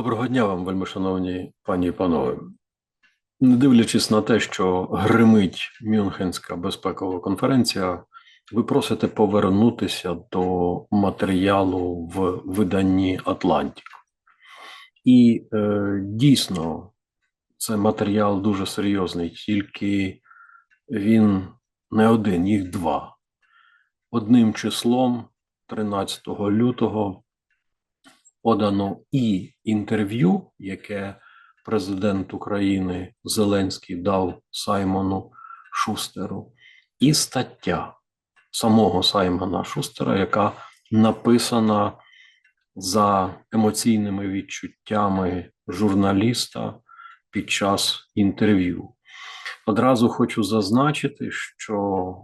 Доброго дня вам, вельмишановні пані і панове. Не дивлячись на те, що гримить Мюнхенська безпекова конференція, ви просите повернутися до матеріалу в виданні Атлантик. І е, дійсно, це матеріал дуже серйозний, тільки він не один, їх два. Одним числом, 13 лютого, подано і інтерв'ю, яке президент України Зеленський дав Саймону Шустеру, і стаття самого Саймона Шустера, яка написана за емоційними відчуттями журналіста під час інтерв'ю. Одразу хочу зазначити, що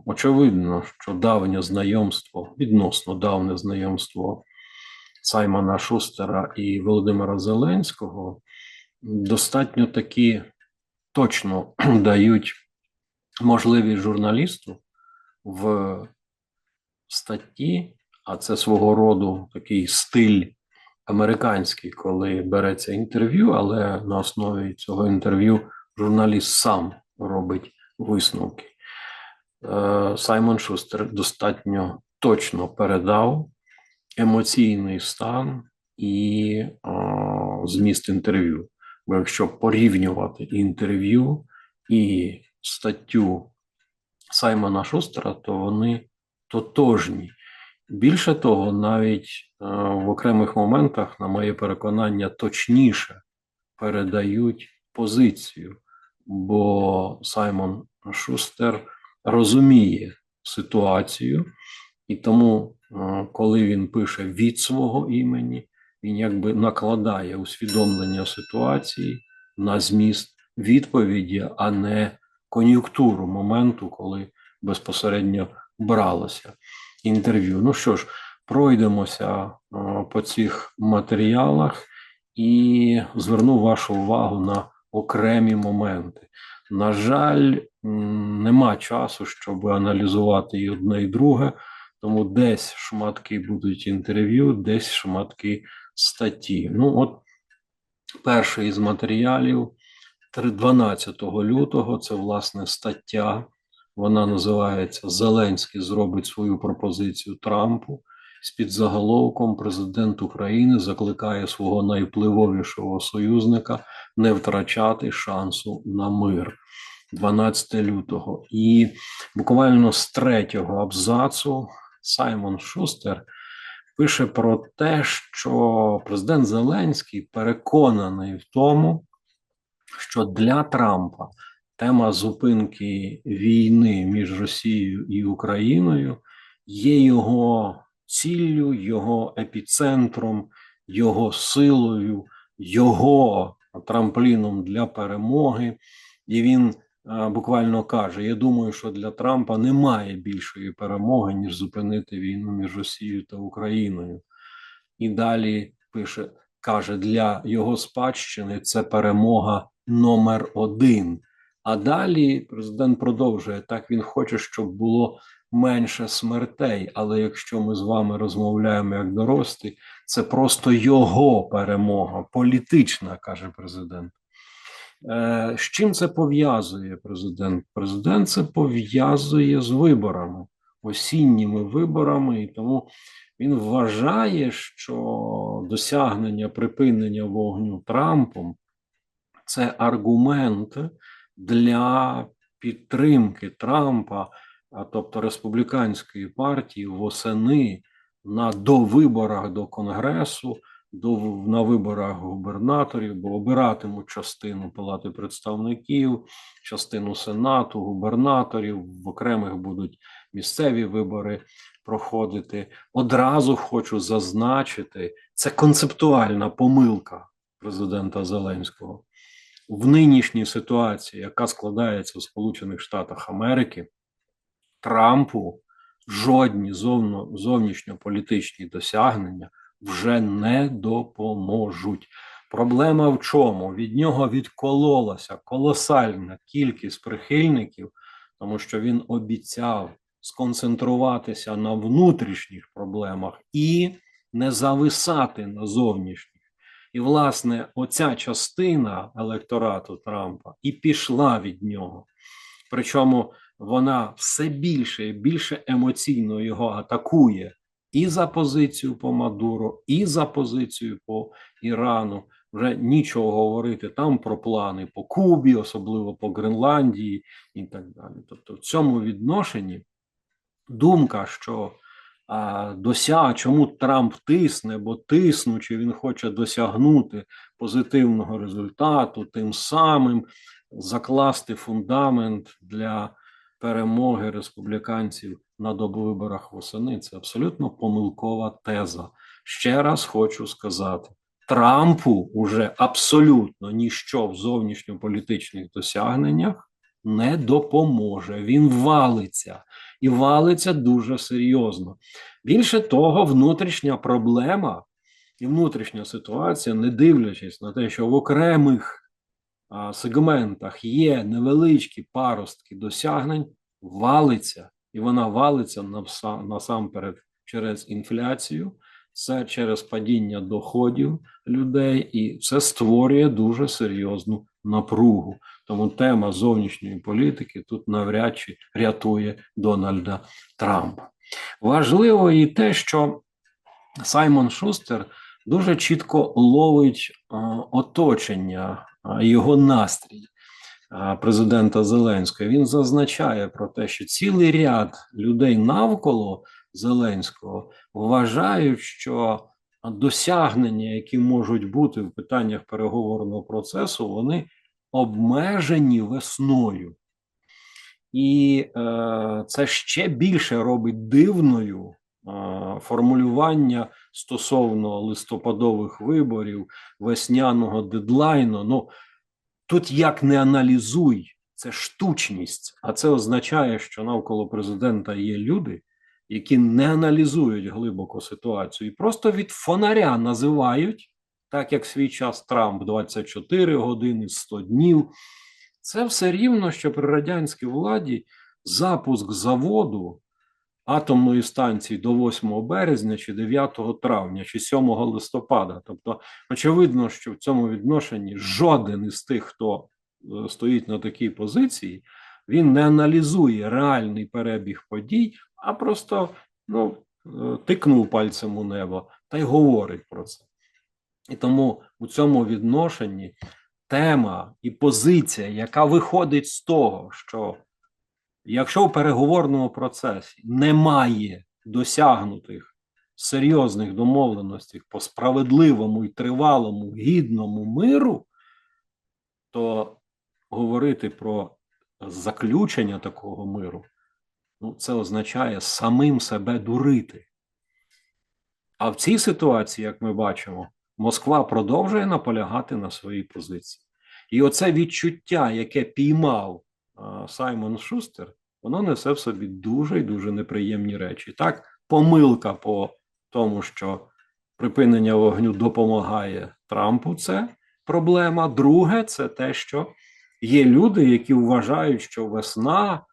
очевидно, що давнє знайомство, відносно давнє знайомство Саймона Шустера і Володимира Зеленського достатньо таки точно дають можливість журналісту в статті, а це свого роду такий стиль американський, коли береться інтерв'ю, але на основі цього інтерв'ю журналіст сам робить висновки. Е, Саймон Шустер достатньо точно передав емоційний стан і зміст інтерв'ю. Бо якщо порівнювати інтерв'ю і статтю Саймона Шустера, то вони тотожні. Більше того, навіть в окремих моментах, на моє переконання, точніше передають позицію, бо Саймон Шустер розуміє ситуацію, і тому, коли він пише від свого імені, він якби накладає усвідомлення ситуації на зміст відповіді, а не кон'юнктуру моменту, коли безпосередньо бралося інтерв'ю. Ну що ж, пройдемося е, по цих матеріалах і зверну вашу увагу на окремі моменти. На жаль, нема часу, щоб аналізувати і одне і друге, тому десь шматки будуть інтерв'ю, десь шматки статті. Ну, от перший із матеріалів 12 лютого це власне стаття. Вона називається Зеленський зробить свою пропозицію Трампу. З під заголовком президент України закликає свого найвпливовішого союзника не втрачати шансу на мир 12 лютого. І буквально з третього абзацу Саймон Шустер пише про те, що президент Зеленський переконаний в тому, що для Трампа тема зупинки війни між Росією і Україною є його ціллю, його епіцентром, його силою, його трампліном для перемоги, і він буквально каже: Я думаю, що для Трампа немає більшої перемоги, ніж зупинити війну між Росією та Україною. І далі пише: каже, для його спадщини це перемога номер один. А далі президент продовжує так. Він хоче, щоб було менше смертей. Але якщо ми з вами розмовляємо як дорослі, це просто його перемога, політична, каже президент. Е, з чим це пов'язує президент? Президент це пов'язує з виборами, осінніми виборами, і тому він вважає, що досягнення припинення вогню Трампом це аргумент для підтримки Трампа, тобто республіканської партії восени на довиборах до Конгресу до на виборах губернаторів, бо обиратимуть частину палати представників, частину сенату, губернаторів в окремих будуть місцеві вибори проходити. Одразу хочу зазначити, це концептуальна помилка президента Зеленського в нинішній ситуації, яка складається в Сполучених Штатах Америки, Трампу жодні зовнішньополітичні досягнення вже не допоможуть. Проблема в чому? Від нього відкололася колосальна кількість прихильників, тому що він обіцяв сконцентруватися на внутрішніх проблемах і не зависати на зовнішніх. І, власне, оця частина електорату Трампа і пішла від нього. Причому вона все більше і більше емоційно його атакує і за позицію по Мадуро, і за позицію по Ірану. Вже нічого говорити там про плани по Кубі, особливо по Гренландії і так далі. Тобто, в цьому відношенні думка, що а, дося, чому Трамп тисне, бо тиснучи, він хоче досягнути позитивного результату, тим самим закласти фундамент для перемоги республіканців на добовиборах восени. Це абсолютно помилкова теза. Ще раз хочу сказати: Трампу уже абсолютно ніщо в зовнішньополітичних досягненнях не допоможе. Він валиться і валиться дуже серйозно. Більше того, внутрішня проблема і внутрішня ситуація, не дивлячись на те, що в окремих сегментах є невеличкі паростки досягнень, валиться, і вона валиться насамперед через інфляцію. Це через падіння доходів людей, і це створює дуже серйозну напругу. Тому тема зовнішньої політики тут навряд чи рятує Дональда Трампа. Важливо і те, що Саймон Шустер дуже чітко ловить оточення, його настрій президента Зеленського. Він зазначає про те, що цілий ряд людей навколо Зеленського вважають, що досягнення, які можуть бути в питаннях переговорного процесу, вони обмежені весною. І е, це ще більше робить дивною е, формулювання стосовно листопадових виборів, весняного дедлайну. Ну тут як не аналізуй, це штучність, а це означає, що навколо президента є люди, які не аналізують глибоко ситуацію, і просто від фонаря називають, так як свій час Трамп 24 години, 100 днів. Це все рівно, що при радянській владі запуск заводу атомної станції до 8 березня, чи 9 травня, чи 7 листопада. Тобто, очевидно, що в цьому відношенні жоден із тих, хто е, стоїть на такій позиції, він не аналізує реальний перебіг подій, а просто ну, е, тикнув пальцем у небо та й говорить про це. І тому у цьому відношенні тема і позиція, яка виходить з того, що якщо у переговорному процесі немає досягнутих серйозних домовленостей по справедливому і тривалому гідному миру, то говорити про заключення такого миру, ну, це означає самим себе дурити. А в цій ситуації, як ми бачимо, Москва продовжує наполягати на своїй позиції. І оце відчуття, яке піймав Саймон Шустер, воно несе в собі дуже і дуже неприємні речі. Так, помилка по тому, що припинення вогню допомагає Трампу, це проблема. Друге, це те, що є люди, які вважають, що весна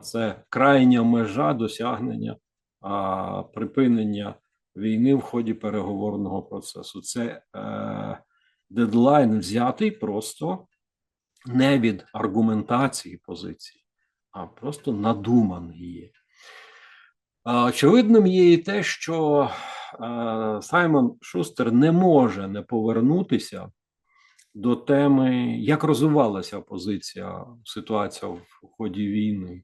це крайня межа досягнення припинення війни в ході переговорного процесу. Це е, дедлайн взятий просто не від аргументації позиції, а просто надуманий є. Очевидним є і те, що е, Саймон Шустер не може не повернутися до теми, як розвивалася позиція, ситуація в ході війни.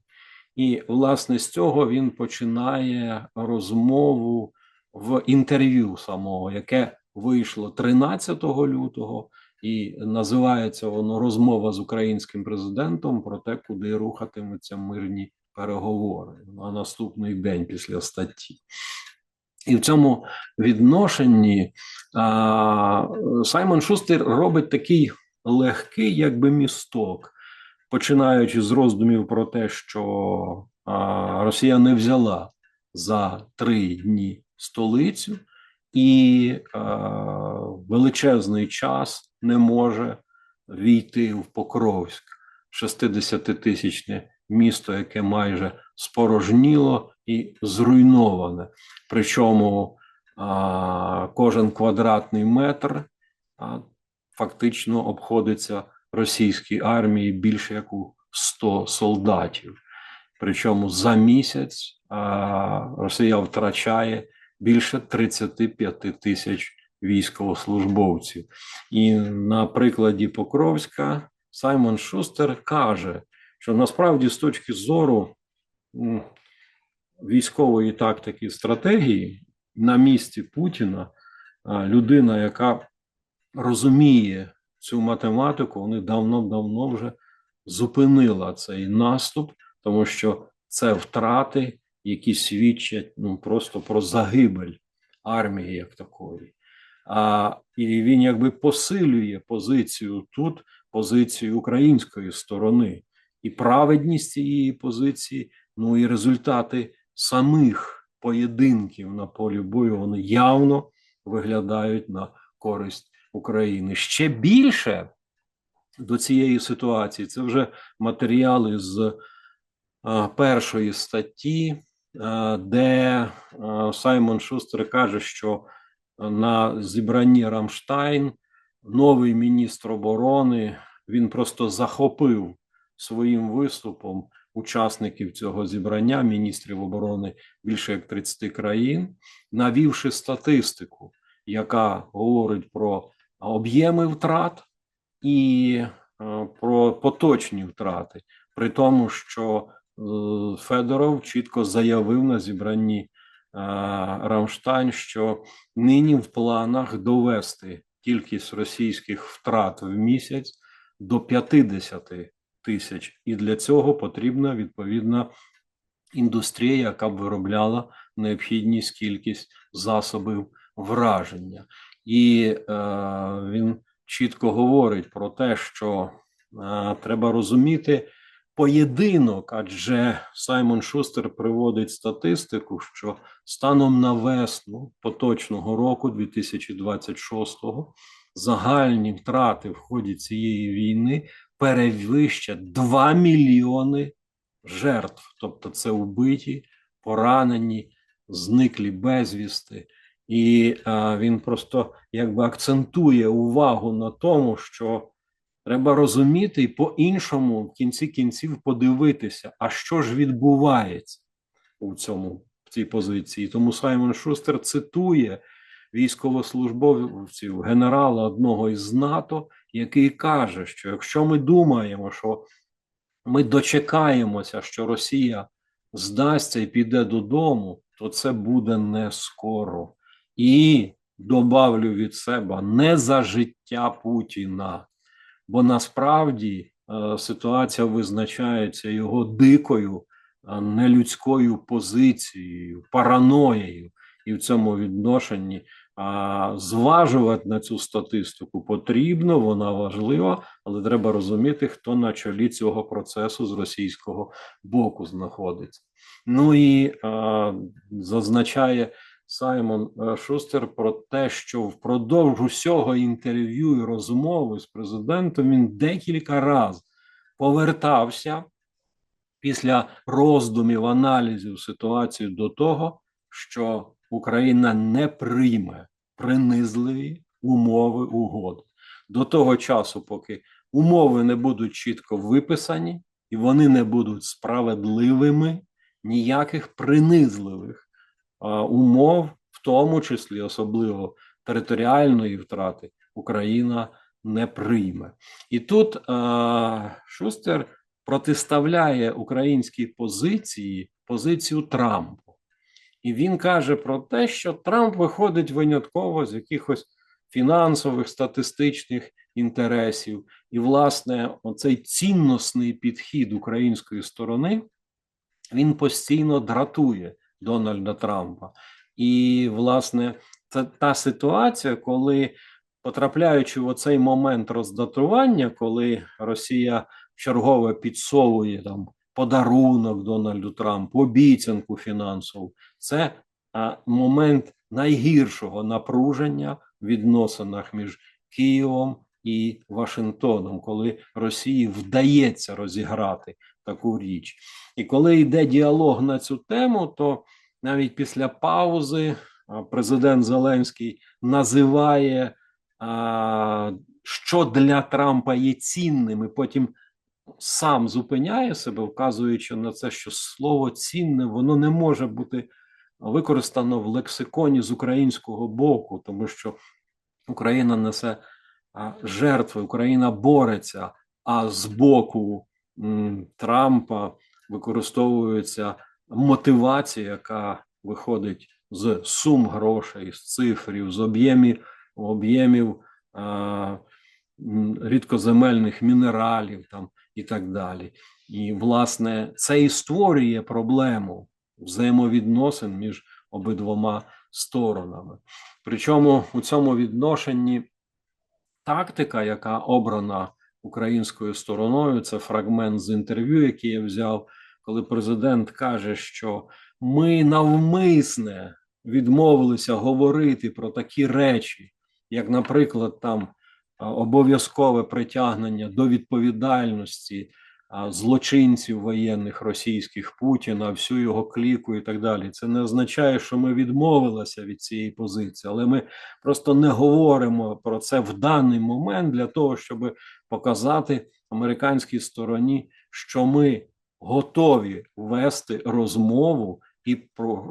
І, власне, з цього він починає розмову в інтерв'ю самого, яке вийшло 13 лютого, і називається воно розмова з українським президентом про те, куди рухатимуться мирні переговори на наступний день після статті. І в цьому відношенні а, Саймон Шустер робить такий легкий, якби місток, починаючи з роздумів про те, що а, Росія не взяла за три дні столицю, і е, величезний час не може війти в Покровськ, 60-тисячне місто, яке майже спорожніло і зруйноване. Причому е, кожен квадратний метр а, фактично обходиться російській армії більше як у 100 солдатів. Причому за місяць а, Росія втрачає більше 35 тисяч військовослужбовців. І на прикладі Покровська Саймон Шустер каже, що насправді з точки зору військової тактики і стратегії на місці Путіна людина, яка розуміє цю математику, вони давно-давно вже зупинила цей наступ, тому що це втрати, які свідчать ну просто про загибель армії як такої. А, І він якби посилює позицію тут, позицію української сторони, і праведність цієї позиції, ну і результати самих поєдинків на полі бою вони явно виглядають на користь України. Ще більше до цієї ситуації це вже матеріали з першої статті, де Саймон Шустер каже, що на зібранні Рамштайн новий міністр оборони він просто захопив своїм виступом учасників цього зібрання міністрів оборони більше як 30 країн, навівши статистику, яка говорить про об'єми втрат і е, про поточні втрати, при тому, що е, Федоров чітко заявив на зібранні е, Рамштайн, що нині в планах довести кількість російських втрат в місяць до 50 тисяч, і для цього потрібна відповідна індустрія, яка б виробляла необхідність кількість засобів враження, і е, він чітко говорить про те, що е, треба розуміти поєдинок, адже Саймон Шустер приводить статистику, що станом на весну поточного року, 2026-го, загальні втрати в ході цієї війни перевищать 2 мільйони жертв, тобто це вбиті, поранені, зниклі безвісти. І а, він просто якби акцентує увагу на тому, що треба розуміти і по-іншому в кінці кінців подивитися, а що ж відбувається у цьому в цій позиції. Тому Саймон Шустер цитує військовослужбовців генерала одного із НАТО, який каже, що якщо ми думаємо, що ми дочекаємося, що Росія здасться і піде додому, то це буде не скоро. І добавлю від себе не за життя Путіна, бо насправді е, ситуація визначається його дикою, е, нелюдською позицією, параноєю, і в цьому відношенні зважувати на цю статистику потрібно, вона важлива, але треба розуміти, хто на чолі цього процесу з російського боку знаходиться. Ну і а, зазначає. Саймон е, Шустер про те, що впродовж усього інтерв'ю і розмови з президентом він декілька разів повертався після роздумів аналізів ситуації до того, що Україна не прийме принизливі умови угоди до того часу, поки умови не будуть чітко виписані і вони не будуть справедливими, ніяких принизливих умов, в тому числі особливо територіальної втрати, Україна не прийме. І тут Шустер протиставляє українській позиції позицію Трампу. І він каже про те, що Трамп виходить винятково з якихось фінансових статистичних інтересів, і, власне, оцей цінностний підхід української сторони він постійно дратує Дональда Трампа. І, власне, це та ситуація, коли, потрапляючи в оцей момент роздатування, коли Росія чергове підсовує там подарунок Дональду Трампу, обіцянку фінансову, це а, момент найгіршого напруження в відносинах між Києвом і Вашингтоном, коли Росії вдається розіграти таку річ. І коли йде діалог на цю тему, то навіть після паузи президент Зеленський називає що для Трампа є цінним, і потім сам зупиняє себе, вказуючи на це, що слово цінне воно не може бути використано в лексиконі з українського боку, тому що Україна несе жертви, Україна бореться, а з боку Трампа використовується мотивація, яка виходить з сум грошей, з цифрів, з об'ємів об'ємів рідкоземельних мінералів там і так далі. І, власне, це і створює проблему взаємовідносин між обидвома сторонами. Причому у цьому відношенні тактика, яка обрана українською стороною, це фрагмент з інтерв'ю, який я взяв, коли президент каже, що ми навмисне відмовилися говорити про такі речі, як, наприклад, там обов'язкове притягнення до відповідальності злочинців воєнних російських Путіна, всю його кліку і так далі. Це не означає, що ми відмовилися від цієї позиції, але ми просто не говоримо про це в даний момент для того, щоб показати американській стороні, що ми готові вести розмову і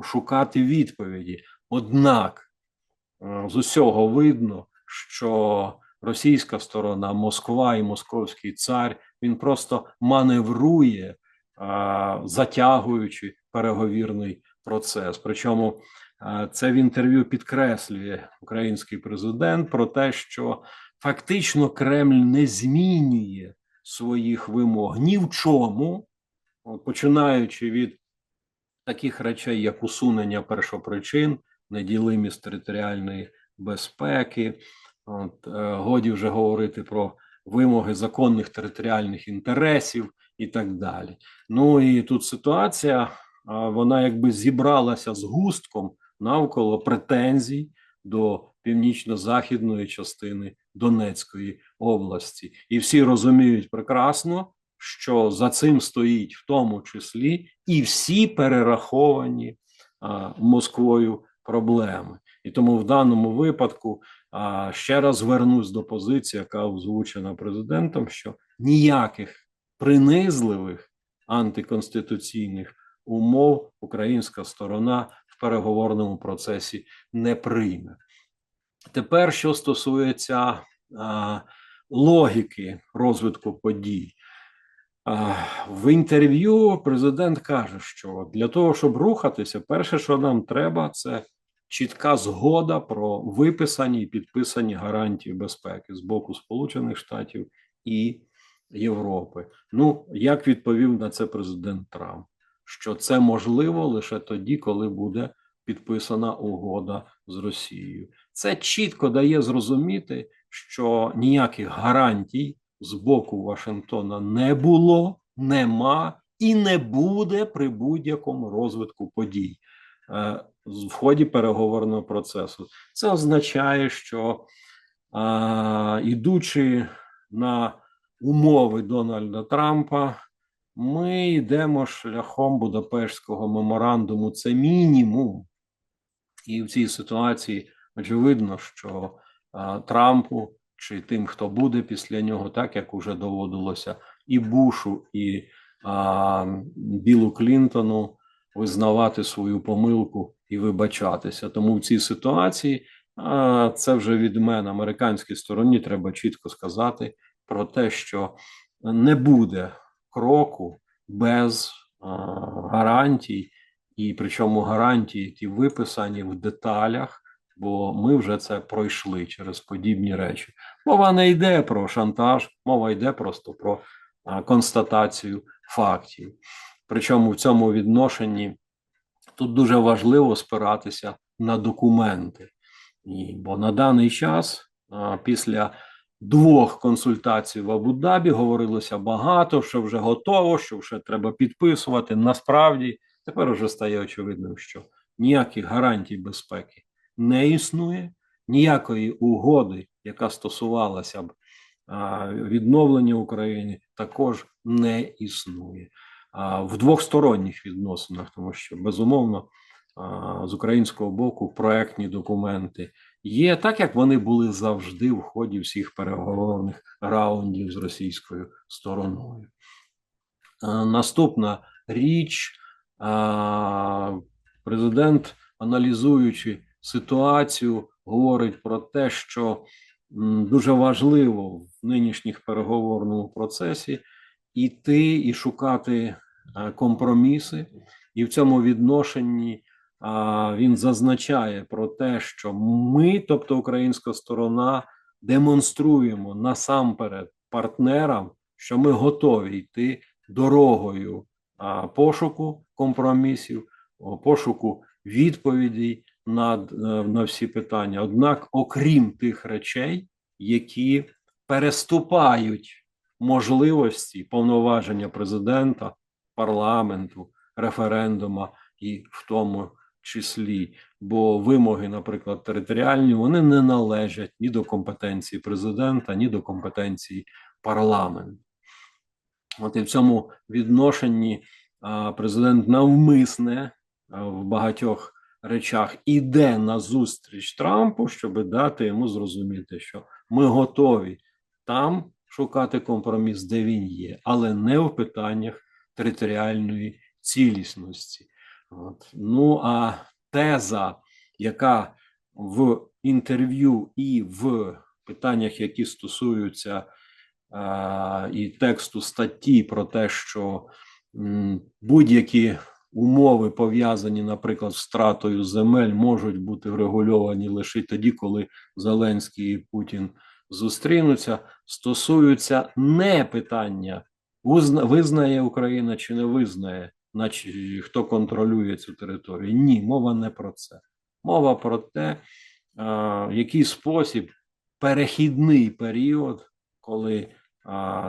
шукати відповіді. Однак з усього видно, що російська сторона, Москва і московський цар він просто маневрує, затягуючи переговірний процес. Причому це в інтерв'ю підкреслює український президент про те, що фактично Кремль не змінює своїх вимог ні в чому, починаючи від таких речей, як усунення першопричин, неділимість територіальної безпеки, От, е, Годі вже говорити про вимоги законних територіальних інтересів і так далі. Ну і тут ситуація, вона якби зібралася з густком навколо претензій до північно-західної частини Донецької області. І всі розуміють прекрасно, що за цим стоїть в тому числі і всі перераховані а, Москвою проблеми. І тому в даному випадку а, ще раз звернусь до позиції, яка озвучена президентом, що ніяких принизливих антиконституційних умов українська сторона в переговорному процесі не прийме. Тепер, що стосується а, логіки розвитку подій, а, в інтерв'ю президент каже, що для того, щоб рухатися, перше, що нам треба, це чітка згода про виписані і підписані гарантії безпеки з боку Сполучених Штатів і Європи. Ну, як відповів на це президент Трамп, що це можливо лише тоді, коли буде підписана угода з Росією. Це чітко дає зрозуміти, що ніяких гарантій з боку Вашингтона не було, нема і не буде при будь-якому розвитку подій. В ході переговорного процесу. Це означає, що а, ідучи на умови Дональда Трампа, ми йдемо шляхом Будапештського меморандуму. Це мінімум. І в цій ситуації очевидно, що а, Трампу чи тим, хто буде після нього, так як уже доводилося, і Бушу, і а, Білу Клінтону визнавати свою помилку і вибачатися. Тому в цій ситуації а, це вже від мене американській стороні треба чітко сказати про те, що не буде кроку без а, гарантій, і причому гарантії ті виписані в деталях. Бо ми вже це пройшли через подібні речі. Мова не йде про шантаж, мова йде просто про констатацію фактів. Причому в цьому відношенні тут дуже важливо спиратися на документи, І, бо на даний час, після двох консультацій в Абу-Дабі, говорилося багато, що вже готово, що вже треба підписувати. Насправді тепер вже стає очевидним, що ніяких гарантій безпеки не існує, ніякої угоди, яка стосувалася б відновлення України, також не існує в двохсторонніх відносинах, тому що безумовно з українського боку проектні документи є так, як вони були завжди в ході всіх переговорних раундів з російською стороною. Наступна річ, президент, аналізуючи ситуацію, говорить про те, що дуже важливо в нинішніх переговорному процесі іти і шукати компроміси, і в цьому відношенні він зазначає про те, що ми, тобто українська сторона, демонструємо насамперед партнерам, що ми готові йти дорогою пошуку компромісів, пошуку відповідей на, на всі питання. Однак, окрім тих речей, які переступають можливості повноваження президента, парламенту, референдума і в тому числі, бо вимоги, наприклад, територіальні, вони не належать ні до компетенції президента, ні до компетенції парламенту. От і в цьому відношенні президент навмисне в багатьох речах іде на зустріч Трампу, щоб дати йому зрозуміти, що ми готові там шукати компроміс, де він є, але не в питаннях територіальної цілісності. От. Ну а теза, яка в інтерв'ю і в питаннях, які стосуються а, і тексту статті про те, що будь-які умови пов'язані, наприклад, з втратою земель, можуть бути врегульовані лише тоді, коли Зеленський і Путін зустрінуться, стосуються не питання, визнає Україна чи не визнає наче хто контролює цю територію. Ні, мова не про це. Мова про те, в який спосіб перехідний період, коли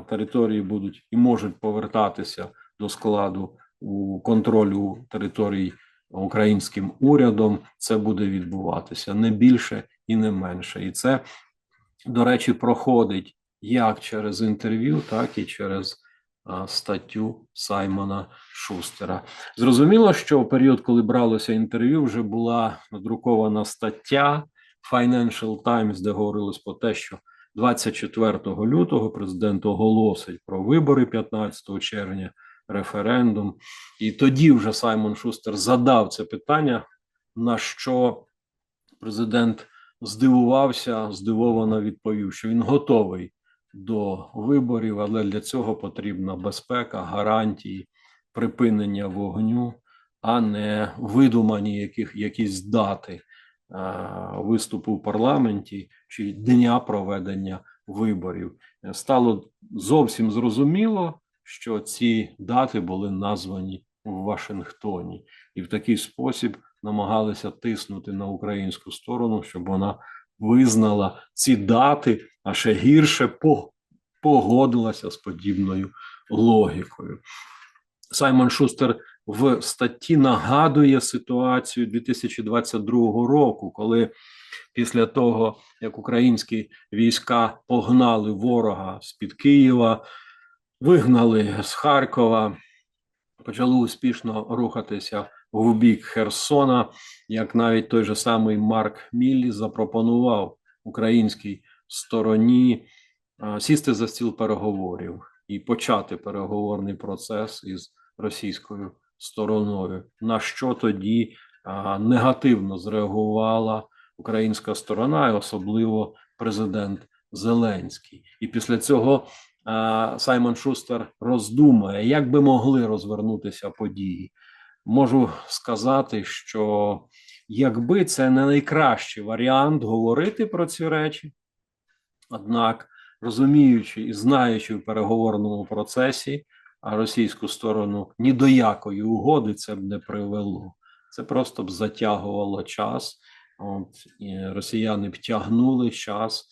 території будуть і можуть повертатися до складу у контролю територій українським урядом, це буде відбуватися не більше і не менше. І це, до речі, проходить як через інтерв'ю, так і через статтю Саймона Шустера. Зрозуміло, що в період, коли бралося інтерв'ю, вже була надрукована стаття Financial Times, де говорилось про те, що 24 лютого президент оголосить про вибори 15 червня, референдум. І тоді вже Саймон Шустер задав це питання, на що президент здивувався, здивовано відповів, що він готовий до виборів, але для цього потрібна безпека, гарантії, припинення вогню, а не видумані яких, якісь дати а, виступу в парламенті чи дня проведення виборів. Стало зовсім зрозуміло, що ці дати були названі в Вашингтоні, і в такий спосіб намагалися тиснути на українську сторону, щоб вона визнала ці дати, а ще гірше погодилася з подібною логікою. Саймон Шустер в статті нагадує ситуацію 2022 року, коли після того, як українські війська погнали ворога з під Києва, вигнали з Харкова, почали успішно рухатися в бік Херсона, як навіть той же самий Марк Міллі запропонував українській стороні сісти за стіл переговорів і почати переговорний процес із російською стороною. На що тоді негативно зреагувала українська сторона, і особливо президент Зеленський, і після цього Саймон Шустер роздумає, як би могли розвернутися події можу сказати, що якби це не найкращий варіант говорити про ці речі, однак розуміючи і знаючи в переговорному процесі а російську сторону ні до якої угоди це б не привело. Це просто б затягувало час. От, і Росіяни б тягнули час,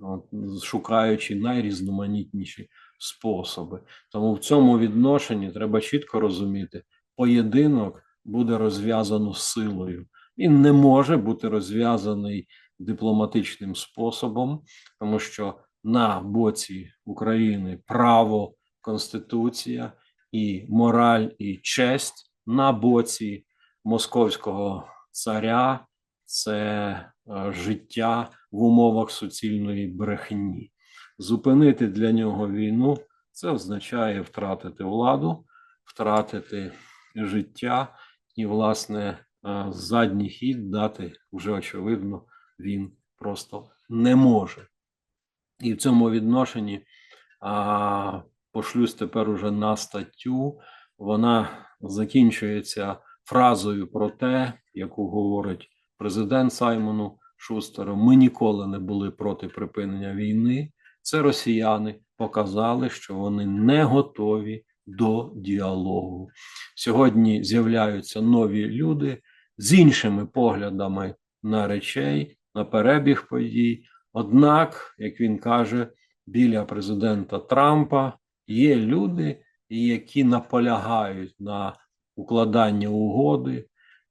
от, шукаючи найрізноманітніші способи. Тому в цьому відношенні треба чітко розуміти, поєдинок буде розв'язано силою. Він не може бути розв'язаний дипломатичним способом, тому що на боці України право, конституція і мораль і честь на боці московського царя це е, життя в умовах суцільної брехні. Зупинити для нього війну це означає втратити владу, втратити життя і, власне, е, задній хід дати вже очевидно він просто не може. І в цьому відношенні а, пошлюсь тепер уже на статтю. Вона закінчується фразою про те, яку говорить президент Саймону Шустеру. Ми ніколи не були проти припинення війни. Це росіяни показали, що вони не готові до діалогу. Сьогодні з'являються нові люди з іншими поглядами на речей, на перебіг подій. Однак, як він каже, біля президента Трампа є люди, які наполягають на укладанні угоди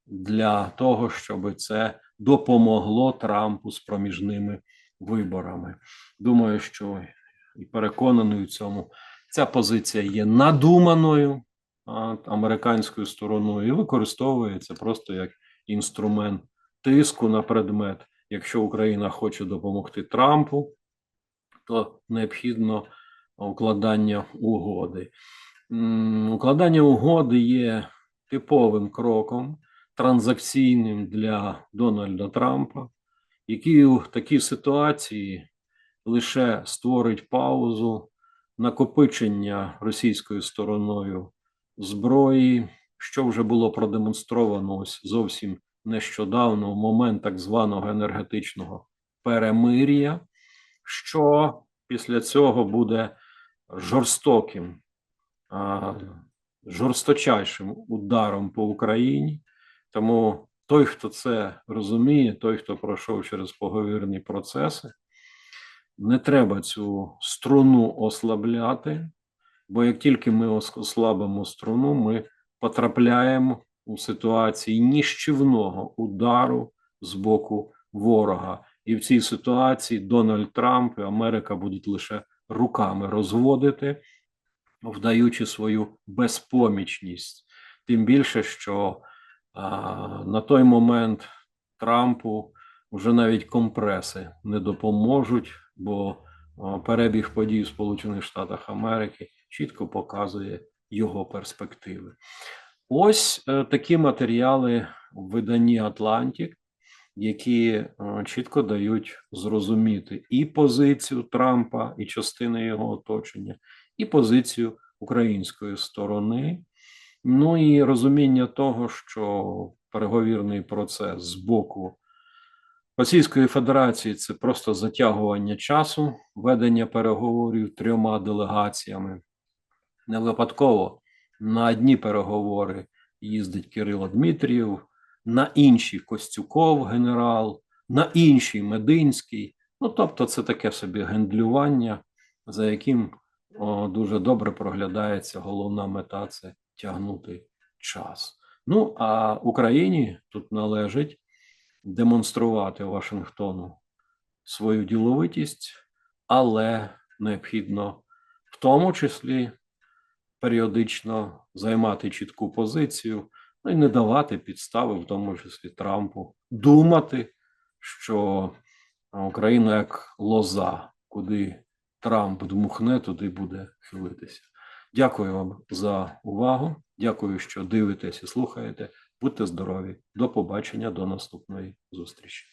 для того, щоб це допомогло Трампу з проміжними виборами. Думаю, що і переконаний у цьому ця позиція є надуманою американською стороною і використовується просто як інструмент тиску на предмет. Якщо Україна хоче допомогти Трампу, то необхідно укладання угоди. Укладання угоди є типовим кроком транзакційним для Дональда Трампа, який у такій ситуації лише створить паузу накопичення російською стороною зброї, що вже було продемонстровано ось зовсім нещодавно в момент так званого енергетичного перемир'я, що після цього буде жорстоким, жорсточайшим ударом по Україні. Тому той, хто це розуміє, той, хто пройшов через поговірні процеси, не треба цю струну ослабляти, бо як тільки ми ослабимо струну, ми потрапляємо у ситуації ніщівного удару з боку ворога. І в цій ситуації Дональд Трамп і Америка будуть лише руками розводити, вдаючи свою безпомічність. Тим більше, що а, на той момент Трампу вже навіть компреси не допоможуть, бо перебіг подій в Сполучених Штатах Америки чітко показує його перспективи. Ось е, такі матеріали в виданні Атлантик, які чітко дають зрозуміти і позицію Трампа, і частини його оточення, і позицію української сторони. Ну і розуміння того, що переговірний процес з боку Російської Федерації це просто затягування часу ведення переговорів трьома делегаціями. Не випадково на одні переговори їздить Кирило Дмитрієв, на інші Костюков, генерал, на інші Мединський. Ну, тобто, це таке собі гендлювання, за яким о, дуже добре проглядається головна мета це тягнути час. Ну а Україні тут належить демонструвати Вашингтону свою діловитість, але необхідно в тому числі періодично займати чітку позицію, ну і не давати підстави, в тому числі Трампу, думати, що Україна як лоза, куди Трамп дмухне, туди буде хилитися. Дякую вам за увагу. Дякую, що дивитесь і слухаєте. Будьте здорові. До побачення, до наступної зустрічі.